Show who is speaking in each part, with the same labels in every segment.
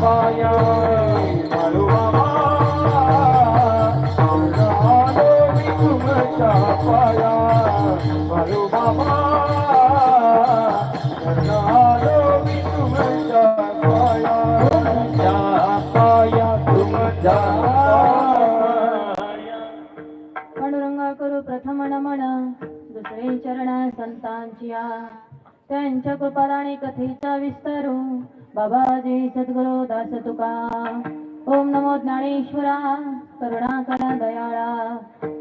Speaker 1: पाया
Speaker 2: दुसरे चरण संतांच्या त्यांच्या कृपादाने कथेचा विस्तारू बाबाजी सद्गुरु दास तुका ओम नमो ज्ञानेश्वरा करुणा करा दयाळा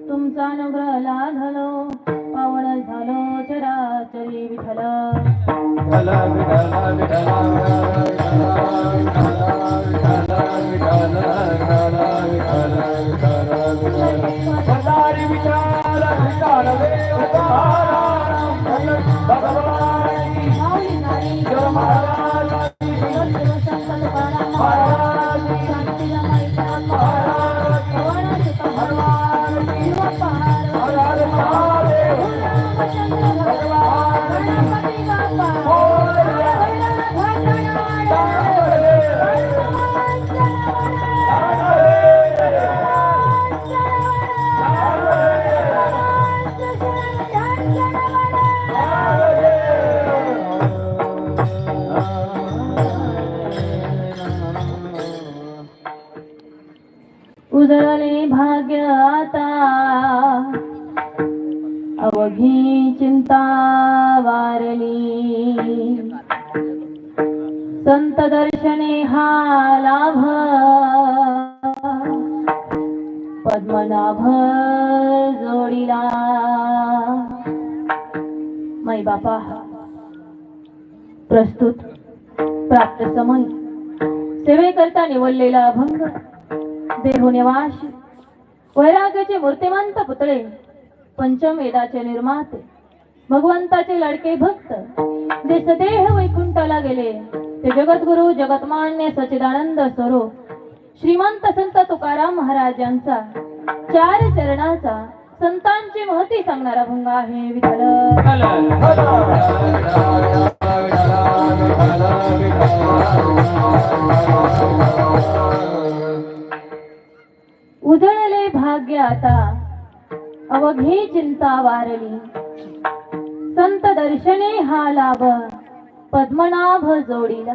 Speaker 2: तुमचा अनुग्रह लाभलो पावन झालो चराचरी विठल
Speaker 1: विठला विठला विठला भंडारी विठाल
Speaker 2: उजळले भाग्य आता. अवघी चिंता वारली. संत दर्शने हा लाभ. पद्मनाभ जोडीला. माई बापा प्रस्तुत प्राप्त समय सेवेकरता निवडलेला अभंग. देहुनिवास वैराग्याचे मूर्तिमंत पुतळे पंचम वेदाचे निर्माते भगवंताचे लडके भक्त. जे सदेह वैकुंठाला गेले. ते जगद्गुरु जगतमान्य सचिदानंद स्वरूप. श्रीमंत संत तुकाराम महाराजांचा चार चरणाचा संतांची महती सांगणारा भंग आहे विठ्ठल. उजळले भाग्य आता. अवघे चिंता वारली. संत दर्शने हा लाभ. पद्मनाभ जोडीला.